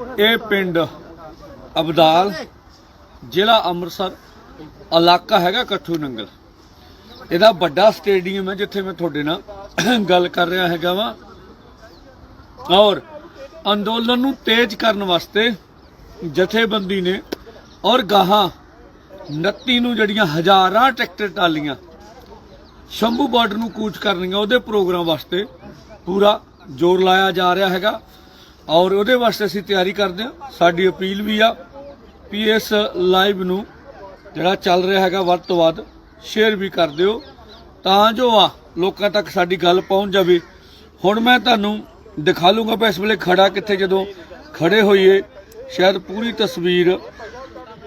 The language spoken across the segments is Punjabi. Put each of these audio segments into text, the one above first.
ਇਹ ਪਿੰਡ ਅਬਦਾਲ, ਜ਼ਿਲ੍ਹਾ ਅੰਮ੍ਰਿਤਸਰ, ਇਲਾਕਾ ਹੈਗਾ ਕੱਠੂ ਨੰਗਲ। ਇਹਦਾ ਵੱਡਾ ਸਟੇਡੀਅਮ ਹੈ ਜਿੱਥੇ ਮੈਂ ਤੁਹਾਡੇ ਨਾਲ ਗੱਲ ਕਰ ਰਿਹਾ ਹੈਗਾ ਵਾ। ਔਰ ਅੰਦੋਲਨ ਨੂੰ ਤੇਜ਼ ਕਰਨ ਵਾਸਤੇ ਜਥੇਬੰਦੀ ਨੇ ਔਰ ਗਾਹਾਂ 29 ਨੂੰ ਜਿਹੜੀਆਂ ਹਜ਼ਾਰਾਂ ਟਰੈਕਟਰ ਟਾਲੀਆਂ ਸ਼ੰਭੂ ਬਾਰਡਰ ਨੂੰ ਕੂਚ ਕਰਨੀਆਂ, ਉਹਦੇ ਪ੍ਰੋਗਰਾਮ ਵਾਸਤੇ ਪੂਰਾ ਜ਼ੋਰ ਲਾਇਆ ਜਾ ਰਿਹਾ ਹੈਗਾ। ਔਰ ਉਹਦੇ ਵਾਸਤੇ ਅਸੀਂ ਤਿਆਰੀ ਕਰਦੇ ਹਾਂ। ਸਾਡੀ ਅਪੀਲ ਵੀ ਆ ਵੀ ਇਸ ਲਾਈਵ ਨੂੰ ਜਿਹੜਾ ਚੱਲ ਰਿਹਾ ਹੈਗਾ ਵੱਧ ਤੋਂ ਵੱਧ ਸ਼ੇਅਰ ਵੀ ਕਰ ਦਿਓ। ਤਾਂ ਜੋ ਆ ਲੋਕਾਂ ਤੱਕ ਸਾਡੀ ਗੱਲ ਪਹੁੰਚ ਜਾਵੇ। ਹੁਣ ਮੈਂ ਤੁਹਾਨੂੰ ਦਿਖਾ ਲੂੰਗਾ ਵੀ ਇਸ ਵੇਲੇ ਖੜਾ ਕਿੱਥੇ, ਜਦੋਂ ਖੜੇ ਹੋਈਏ, ਸ਼ਾਇਦ ਪੂਰੀ ਤਸਵੀਰ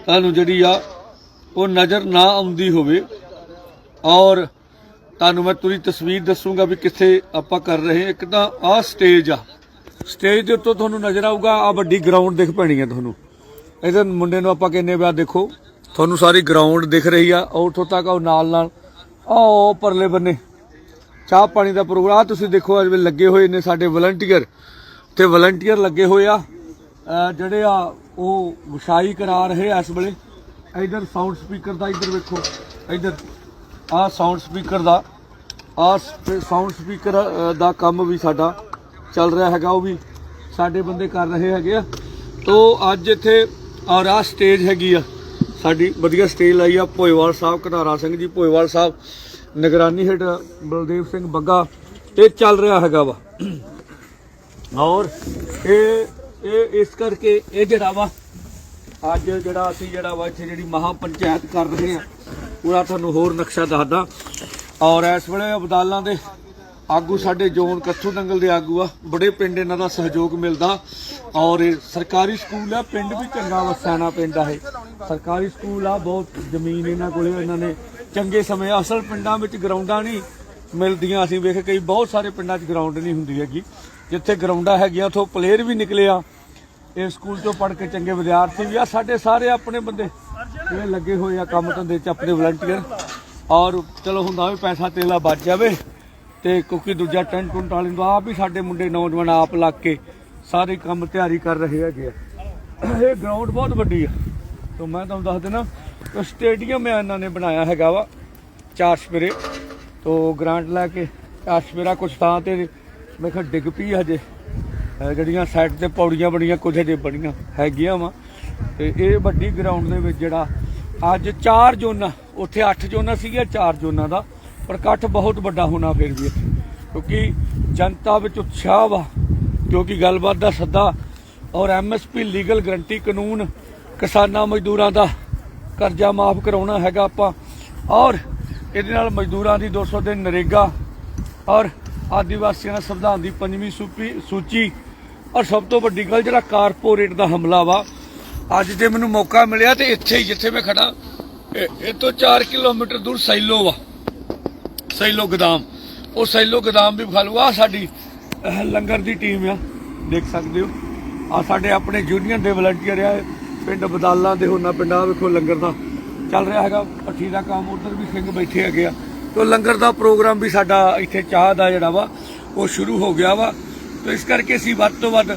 ਤੁਹਾਨੂੰ ਜਿਹੜੀ ਆ ਉਹ ਨਜ਼ਰ ਨਾ ਆਉਂਦੀ ਹੋਵੇ। ਔਰ ਤੁਹਾਨੂੰ ਮੈਂ ਪੂਰੀ ਤਸਵੀਰ ਦੱਸੂਗਾ ਵੀ ਕਿੱਥੇ ਆਪਾਂ ਕਰ ਰਹੇ ਇੱਕ ਤਾਂ ਆਹ ਸਟੇਜ ਆ। ਸਟੇਜ ਦੇ ਉੱਤੋਂ ਤੁਹਾਨੂੰ ਨਜ਼ਰ ਆਊਗਾ ਆ ਵੱਡੀ ਗਰਾਊਂਡ ਦਿਖ ਪੈਣੀ ਹੈ ਤੁਹਾਨੂੰ। ਇਹਦੇ ਮੁੰਡੇ ਨੂੰ ਆਪਾਂ ਕਹਿੰਨੇ ਵਿਆਹ ਦੇਖੋ, ਤੁਹਾਨੂੰ ਸਾਰੀ ਗਰਾਊਂਡ ਦਿਖ ਰਹੀ ਆ ਉਹ ਉੱਥੋਂ ਤੱਕ ਉਹ ਨਾਲ ਨਾਲ। ਆਓ ਪਰਲੇ ਬੰਨੇ, ਚਾਹ ਪਾਣੀ ਦਾ ਪ੍ਰੋਗਰਾਮ, ਆਹ ਤੁਸੀਂ ਦੇਖੋ ਅੱਜ ਵੇਲੇ ਲੱਗੇ ਹੋਏ ਨੇ ਸਾਡੇ ਵਲੰਟੀਅਰ ਤੇ ਵਲੰਟੀਅਰ ਲੱਗੇ ਹੋਏ ਆ ਜਿਹੜੇ ਆ ਉਹ ਵਿਛਾਈ ਕਰਾ ਰਹੇ ਆ ਇਸ ਵੇਲੇ। ਇਧਰ ਸਾਊਂਡ ਸਪੀਕਰ ਦਾ ਇਧਰ ਵੇਖੋ, ਇਧਰ ਆਹ ਸਾਊਂਡ ਸਪੀਕਰ ਦਾ, ਆਹ ਸਾਊਂਡ ਸਪੀਕਰ ਦਾ ਕੰਮ ਵੀ ਸਾਡਾ ਚੱਲ ਰਿਹਾ ਹੈਗਾ ਉਹ ਵੀ ਸਾਡੇ ਬੰਦੇ ਕਰ ਰਹੇ ਹੈਗੇ ਆ। ਤੋ ਅੱਜ ਇੱਥੇ ਔਰ ਆਹ ਸਟੇਜ ਹੈਗੀ ਆ। ਸਾਡੀ ਵਧੀਆ ਸਟੇਜ ਲਾਈ ਆ ਭੋਇਵਾਲ ਸਾਹਿਬ, ਘਟਾਰਾ ਸਿੰਘ ਜੀ, ਭੋਇਵਾਲ ਸਾਹਿਬ, ਨਿਗਰਾਨੀ ਹੇਠ ਬਲਦੇਵ ਸਿੰਘ ਬੱਗਾ, ਇਹ ਚੱਲ ਰਿਹਾ ਹੈਗਾ ਵਾ। ਔਰ ਇਹ ਇਹ ਇਸ ਕਰਕੇ ਇਹ ਜਿਹੜਾ ਵਾ, ਅੱਜ ਜਿਹੜਾ ਅਸੀਂ ਜਿਹੜਾ ਵਾ ਇੱਥੇ ਜਿਹੜੀ ਮਹਾ ਪੰਚਾਇਤ ਕਰ ਰਹੇ ਆ ਪੂਰਾ ਤੁਹਾਨੂੰ ਹੋਰ ਨਕਸ਼ਾ ਦੱਸਦਾ। ਔਰ ਇਸ ਵੇਲੇ ਅਬਦਾਲਾਂ ਦੇ ਆਗੂ ਸਾਡੇ ਜੋਨ ਕੱਥੂ ਦੰਗਲ ਦੇ ਆਗੂ ਆ। ਬੜੇ ਪਿੰਡ ਇਹਨਾਂ ਦਾ ਸਹਿਯੋਗ ਮਿਲਦਾ। ਔਰ ਇਹ ਸਰਕਾਰੀ ਸਕੂਲ ਆ, ਪਿੰਡ ਵੀ ਚੰਗਾ ਵਸਾਣਾ ਪਿੰਡ ਆ ਇਹ। ਸਰਕਾਰੀ ਸਕੂਲ ਆ, ਬਹੁਤ ਜ਼ਮੀਨ ਇਹਨਾਂ ਕੋਲੇ ਇਹਨਾਂ ਨੇ ਚੰਗੇ ਸਮੇਂ ਅਸਲ ਪਿੰਡਾਂ ਵਿੱਚ ਗਰਾਊਂਡਾਂ ਨਹੀਂ ਮਿਲਦੀਆਂ। ਅਸੀਂ ਵੇਖ ਕਈ ਬਹੁਤ ਸਾਰੇ ਪਿੰਡਾਂ 'ਚ ਗਰਾਊਂਡ ਨਹੀਂ ਹੁੰਦੀ ਹੈਗੀ। ਜਿੱਥੇ ਗਰਾਊਂਡਾਂ ਹੈਗੀਆਂ, ਉੱਥੋਂ ਪਲੇਅਰ ਵੀ ਨਿਕਲੇ ਆ। ਇਹ ਸਕੂਲ ਤੋਂ ਪੜ੍ਹ ਕੇ ਚੰਗੇ ਵਿਦਿਆਰਥੀ ਵੀ ਆ। ਸਾਡੇ ਸਾਰੇ ਆਪਣੇ ਬੰਦੇ ਇਹ ਲੱਗੇ ਹੋਏ ਆ ਕੰਮ ਧੰਦੇ 'ਚ, ਆਪਣੇ ਵਲੰਟੀਅਰ ਔਰ ਚਲੋ, ਹੁੰਦਾ ਵੀ ਪੈਸਾ ਤੇਲਾ ਬਚ ਜਾਵੇ। ਤੇ ਕਿਉਂਕਿ ਦੂਜਾ ਟੈਂਟ ਟੁੰਟ ਵਾਲੇ ਨੂੰ ਆਪ ਵੀ ਸਾਡੇ ਮੁੰਡੇ ਨੌਜਵਾਨ ਆਪ ਲੱਗ ਕੇ ਸਾਰੇ ਕੰਮ ਤਿਆਰੀ ਕਰ ਰਹੇ ਹੈਗੇ ਆ। ਇਹ ਗਰਾਊਂਡ ਬਹੁਤ ਵੱਡੀ ਆ। ਤੋਂ ਮੈਂ ਤੁਹਾਨੂੰ ਦੱਸ ਦੇਣਾ ਸਟੇਡੀਅਮ ਆ ਇਹਨਾਂ ਨੇ ਬਣਾਇਆ ਹੈਗਾ ਵਾ, ਚਾਰ ਸਪਰੇ ਤੋਂ ਗ੍ਰਾਂਟ ਲੈ ਕੇ ਚਾਰ ਸਪੇਰਾ ਕੁਛ ਥਾਂ ਤੇ ਮੈਂ ਕਿਹਾ ਡਿੱਗ ਪਈ ਹਜੇ। ਜਿਹੜੀਆਂ ਸਾਈਡ ਤੇ ਪੌੜੀਆਂ ਬਣੀਆਂ, ਕੁਝ ਹਜੇ ਬਣੀਆਂ ਹੈਗੀਆਂ ਵਾ। ਤੇ ਇਹ ਵੱਡੀ ਗਰਾਊਂਡ ਦੇ ਵਿੱਚ ਜਿਹੜਾ ਅੱਜ ਚਾਰ ਜ਼ੋਨਾਂ, ਉੱਥੇ 8 ਜ਼ੋਨਾਂ ਸੀਗੀਆਂ, ਚਾਰ ਜ਼ੋਨਾਂ ਦਾ। ਪਰ ਇਕੱਠ ਬਹੁਤ ਵੱਡਾ ਹੋਣਾ ਫਿਰ ਵੀ ਇੱਥੇ। ਕਿਉਂਕਿ ਜਨਤਾ ਵਿੱਚ ਉਤਸ਼ਾਹ ਵਾ, ਕਿਉਂਕਿ ਗੱਲਬਾਤ ਦਾ ਸੱਦਾ ਔਰ ਐਮਐਸਪੀ ਲੀਗਲ ਗਰੰਟੀ ਕਾਨੂੰਨ ਕਿਸਾਨਾਂ ਮਜ਼ਦੂਰਾਂ ਦਾ ਕਰਜ਼ਾ ਮਾਫ ਕਰਾਉਣਾ ਹੈਗਾ ਆਪਾਂ। ਔਰ ਇਹਦੇ ਨਾਲ ਮਜ਼ਦੂਰਾਂ ਦੀ 200 ਦਿਨ ਨਰੇਗਾ ਔਰ ਆਦੀਵਾਸੀਆਂ ਦਾ ਸੰਵਿਧਾਨ ਦੀ ਪੰਜਵੀਂ ਸੂਪੀ ਸੂਚੀ। ਔਰ ਸਭ ਤੋਂ ਵੱਡੀ ਗੱਲ ਜਿਹੜਾ ਕਾਰਪੋਰੇਟ ਦਾ ਹਮਲਾ ਵਾ, ਅੱਜ ਜੇ ਮੈਨੂੰ ਮੌਕਾ ਮਿਲਿਆ ਤੇ ਇੱਥੇ ਹੀ ਜਿੱਥੇ ਮੈਂ ਖੜਾ ਇਹ ਤੋਂ 4 ਕਿਲੋਮੀਟਰ ਦੂਰ ਸੈਲੋ ਵਾ। ਸੈਲੋ ਗਦਾਮ। ਉਹ ਸੈਲੋ ਗਦਾਮ ਵੀ ਵਿਖਾ ਲਓ ਆ ਸਾਡੀ ਲੰਗਰ ਦੀ ਟੀਮ ਆ। ਦੇਖ ਸਕਦੇ ਹੋ। ਆ ਸਾਡੇ ਆਪਣੇ ਯੂਨੀਅਨ ਦੇ ਵਲੰਟੀਅਰ ਆ। ਪਿੰਡ ਬਦਾਲਾਂ ਦੇ ਹੋਣਾ, ਪਿੰਡਾਂ ਵੇਖੋ ਲੰਗਰ ਦਾ ਚੱਲ ਰਿਹਾ ਹੈਗਾ। ਪੱਠੀ ਦਾ ਕੰਮ, ਉਧਰ ਵੀ ਸਿੰਘ ਬੈਠੇ ਹੈਗੇ ਆ। ਤੋਂ ਲੰਗਰ ਦਾ ਪ੍ਰੋਗਰਾਮ ਵੀ ਸਾਡਾ ਇੱਥੇ ਚਾਹ ਦਾ ਜਿਹੜਾ ਵਾ, ਉਹ ਸ਼ੁਰੂ ਹੋ ਗਿਆ ਵਾ। ਤੋਂ ਇਸ ਕਰਕੇ ਅਸੀਂ ਵੱਧ ਤੋਂ ਵੱਧ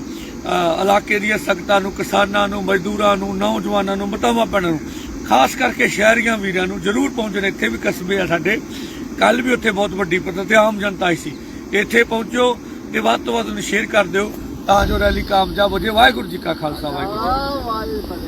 ਇਲਾਕੇ ਦੀਆਂ ਸੰਗਤਾਂ ਨੂੰ, ਕਿਸਾਨਾਂ ਨੂੰ, ਮਜ਼ਦੂਰਾਂ ਨੂੰ, ਨੌਜਵਾਨਾਂ ਨੂੰ ਮਤਾਵਾਂ ਪੈਣਾ ਨੂੰ, ਖਾਸ ਕਰਕੇ ਸ਼ਹਿਰੀਆਂ ਵੀਰਾਂ ਨੂੰ ਜ਼ਰੂਰ ਪਹੁੰਚਣ। ਇੱਥੇ ਵੀ ਕਸਬੇ ਆ ਸਾਡੇ। ਕੱਲ ਵੀ ਉੱਥੇ ਬਹੁਤ ਵੱਡੀ ਪੱਧਰ ਤੇ ਆਮ ਜਨਤਾ ਆਈ ਸੀ। ਇੱਥੇ ਪਹੁੰਚੋ ਤੇ ਵੱਧ ਤੋਂ ਵੱਧ ਨੂੰ ਸ਼ੇਅਰ ਕਰ ਦਿਓ, ਤਾਂ ਜੋ ਰੈਲੀ ਕਾਮਯਾਬ ਹੋ ਜਾਏ। ਵਾਹਿਗੁਰੂ ਜੀ ਕਾ ਖਾਲਸਾ, ਵਾਹਿਗੁਰੂ ਜੀ